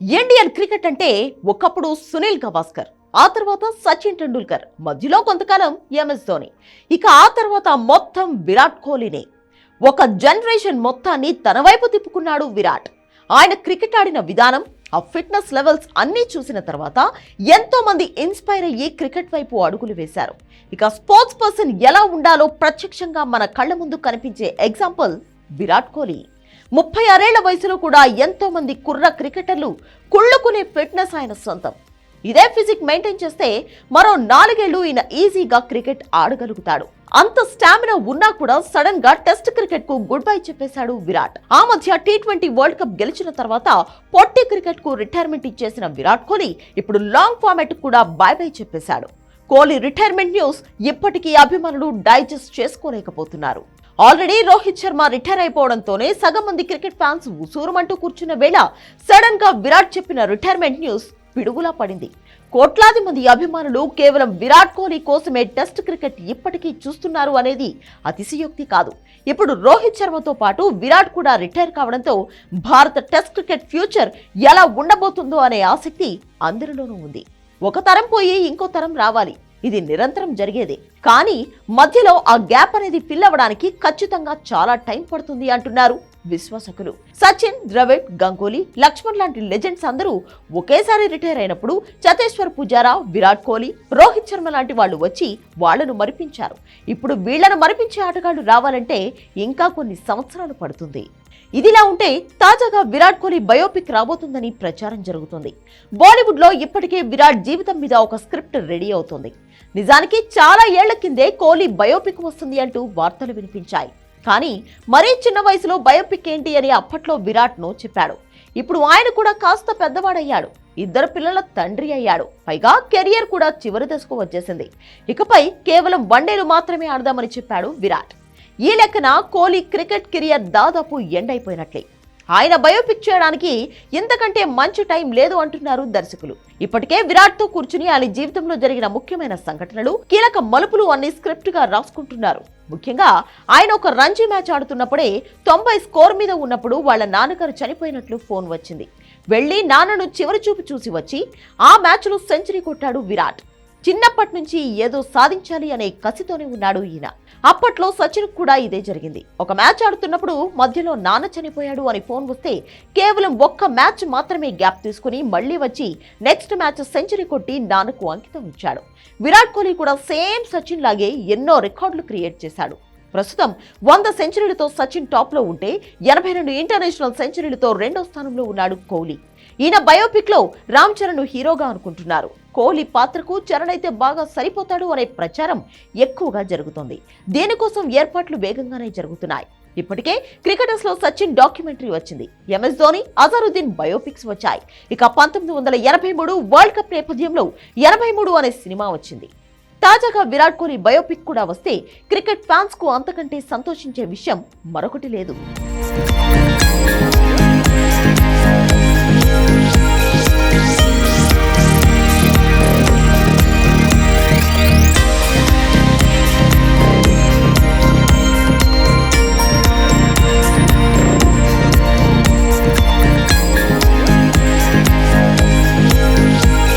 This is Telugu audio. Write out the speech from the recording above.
ఇండియన్ క్రికెట్ అంటే ఒకప్పుడు సునీల్ గవాస్కర్ ఆ తర్వాత సచిన్ టెండూల్కర్ మధ్యలో కొంతకాలం ఎంఎస్ ధోని. ఇక ఆ తర్వాత మొత్తం విరాట్ కోహ్లీనే. ఒక జనరేషన్ మొత్తాన్ని తన వైపు తిప్పుకున్నాడు విరాట్. ఆయన క్రికెట్ ఆడిన విధానం ఆ ఫిట్నెస్ లెవెల్స్ అన్నీ చూసిన తర్వాత ఎంతో మంది ఇన్స్పైర్ అయ్యి క్రికెట్ వైపు అడుగులు వేశారు. ఇక స్పోర్ట్స్ పర్సన్ ఎలా ఉండాలో ప్రత్యక్షంగా మన కళ్ళ ముందు కనిపించే ఎగ్జాంపుల్ విరాట్ కోహ్లీ. ముప్పై ఆరేళ్ళ వయసులో కూడా ఎంతో మంది కుర్ర క్రికెటర్లు కుళ్ళుకునే ఫిట్నెస్ ఆయన సొంతం. ఇదే ఫిజిక్ మెయింటైన్ చేస్తే మరో నాలుగేళ్ళు ఈయన ఈజీగా క్రికెట్ ఆడగలుగుతాడు. అంత స్టామినా ఉన్నా కూడా సడన్గా టెస్ట్ క్రికెట్కు గుడ్ బై చెప్పేశాడు విరాట్. ఆ మధ్య టీ ట్వంటీ వరల్డ్ కప్ గెలిచిన తర్వాత పొట్టి క్రికెట్కు రిటైర్మెంట్ ఇచ్చేసిన విరాట్ కోహ్లీ ఇప్పుడు లాంగ్ ఫార్మాట్ కూడా బై బై చెప్పేశాడు. కోహ్లీ రిటైర్మెంట్ న్యూస్ ఇప్పటికీ అభిమానులు డైజెస్ట్ చేసుకోలేకపోతున్నారు. ఆల్రెడీ రోహిత్ శర్మ రిటైర్ అయిపోవడంతోనే సగం మంది క్రికెట్ ఫ్యాన్స్ ఉసూరుమంటూ కూర్చున్న వేళ సడన్గా విరాట్ చెప్పిన రిటైర్మెంట్ న్యూస్ పిడుగులా పడింది. కోట్లాది మంది అభిమానులు కేవలం విరాట్ కోహ్లీ కోసమే టెస్ట్ క్రికెట్ ఇప్పటికీ చూస్తున్నారు అనేది అతిశయోక్తి కాదు. ఇప్పుడు రోహిత్ శర్మతో పాటు విరాట్ కూడా రిటైర్ కావడంతో భారత టెస్ట్ క్రికెట్ ఫ్యూచర్ ఎలా ఉండబోతుందో అనే ఆసక్తి అందరిలోనూ ఉంది. ఒక తరం పోయి ఇంకో తరం రావాలి. ఇది నిరంతరం జరిగేదే. కానీ మధ్యలో ఆ గ్యాప్ అనేది ఫిల్ అవ్వడానికి ఖచ్చితంగా చాలా టైం పడుతుంది అంటున్నారు. విశ్వాసకులు. సచిన్ ద్రవిడ్ గంగూలీ లక్ష్మణ్ లాంటి లెజెండ్స్ అందరూ ఒకేసారి రిటైర్ అయినప్పుడు చతేశ్వర్ పుజారా విరాట్ కోహ్లీ రోహిత్ శర్మ లాంటి వాళ్ళు వచ్చి వాళ్ళను మరిపించారు. ఇప్పుడు వీళ్ళను మరిపించే ఆటగాళ్ళు రావాలంటే ఇంకా కొన్ని సంవత్సరాలు పడుతుంది. ఇదిలా ఉంటే తాజాగా విరాట్ కోహ్లీ బయోపిక్ రాబోతుందని ప్రచారం జరుగుతుంది. బాలీవుడ్లో ఇప్పటికే విరాట్ జీవితం మీద ఒక స్క్రిప్ట్ రెడీ అవుతుంది. నిజానికి చాలా ఏళ్ళ కిందే కోహ్లీ బయోపిక్ వస్తుంది అంటూ వార్తలు వినిపించాయి. కానీ మరీ చిన్న వయసులో బయోపిక్ ఏంటి అని అప్పట్లో విరాట్ను చెప్పాడు. ఇప్పుడు ఆయన కూడా కాస్త పెద్దవాడయ్యాడు. ఇద్దరు పిల్లల తండ్రి అయ్యాడు. పైగా కెరియర్ కూడా చివరి దశకు వచ్చేసింది. ఇకపై కేవలం వన్డేలు మాత్రమే ఆడదామని చెప్పాడు విరాట్. ఈ లెక్కన కోహ్లీ క్రికెట్ కెరియర్ దాదాపు ఎండ్ అయిపోయినట్లే. ఆయన బయోపిక్ చేయడానికి ఇంతకంటే మంచి టైం లేదు అంటున్నారు దర్శకులు. ఇప్పటికే విరాట్తో కూర్చుని ఆయన జీవితంలో జరిగిన ముఖ్యమైన సంఘటనలు కీలక మలుపులు అన్ని స్క్రిప్ట్గా రాసుకుంటున్నారు. ముఖ్యంగా ఆయన ఒక రంజీ మ్యాచ్ ఆడుతున్నప్పుడే తొంభై స్కోర్ మీద ఉన్నప్పుడు వాళ్ళ నాన్నగారు చనిపోయినట్లు ఫోన్ వచ్చింది. వెళ్ళి నాన్నను చివరి చూపు చూసి వచ్చి ఆ మ్యాచ్లో సెంచరీ కొట్టాడు విరాట్. చిన్నప్పటి నుంచి ఏదో సాధించాలి అనే కసితోనే ఉన్నాడు ఈయన. అప్పట్లో సచిన్ కూడా ఇదే జరిగింది. ఒక మ్యాచ్ ఆడుతున్నప్పుడు మధ్యలో నాన్న చనిపోయాడు అని ఫోన్ వస్తే కేవలం ఒక్క మ్యాచ్ మాత్రమే గ్యాప్ తీసుకుని మళ్ళీ వచ్చి నెక్స్ట్ మ్యాచ్ సెంచరీ కొట్టి నాన్నకు అంకితం ఇచ్చాడు. విరాట్ కోహ్లీ కూడా సేమ్ సచిన్ లాగే ఎన్నో రికార్డులు క్రియేట్ చేశాడు. ప్రస్తుతం వంద సెంచరీలతో సచిన్ టాప్లో ఉంటే ఎనభై రెండు ఇంటర్నేషనల్ సెంచరీలతో రెండో స్థానంలో ఉన్నాడు కోహ్లీ. ఈయన బయోపిక్లో రామ్ చరణ్ హీరోగా అనుకుంటున్నారు. కోహ్లీ పాత్రకు చరణ్ అయితే బాగా సరిపోతాడు అనే ప్రచారం ఎక్కువగా జరుగుతోంది. దేనికోసం ఏర్పాట్లు వేగంగానే జరుగుతున్నాయి. ఇప్పటికే క్రికెటర్స్లో సచిన్ డాక్యుమెంటరీ వచ్చింది. ఎంఎస్ ధోని అజారుద్దీన్ బయోపిక్స్ వచ్చాయి. ఇక పంతొమ్మిది వందల ఎనభై మూడు వరల్డ్ కప్ నేపథ్యంలో ఎనభై మూడు అనే సినిమా వచ్చింది. తాజాగా విరాట్ కోహ్లీ బయోపిక్ కూడా వస్తే క్రికెట్ ఫ్యాన్స్కు అంతకంటే సంతోషించే విషయం మరొకటి లేదు.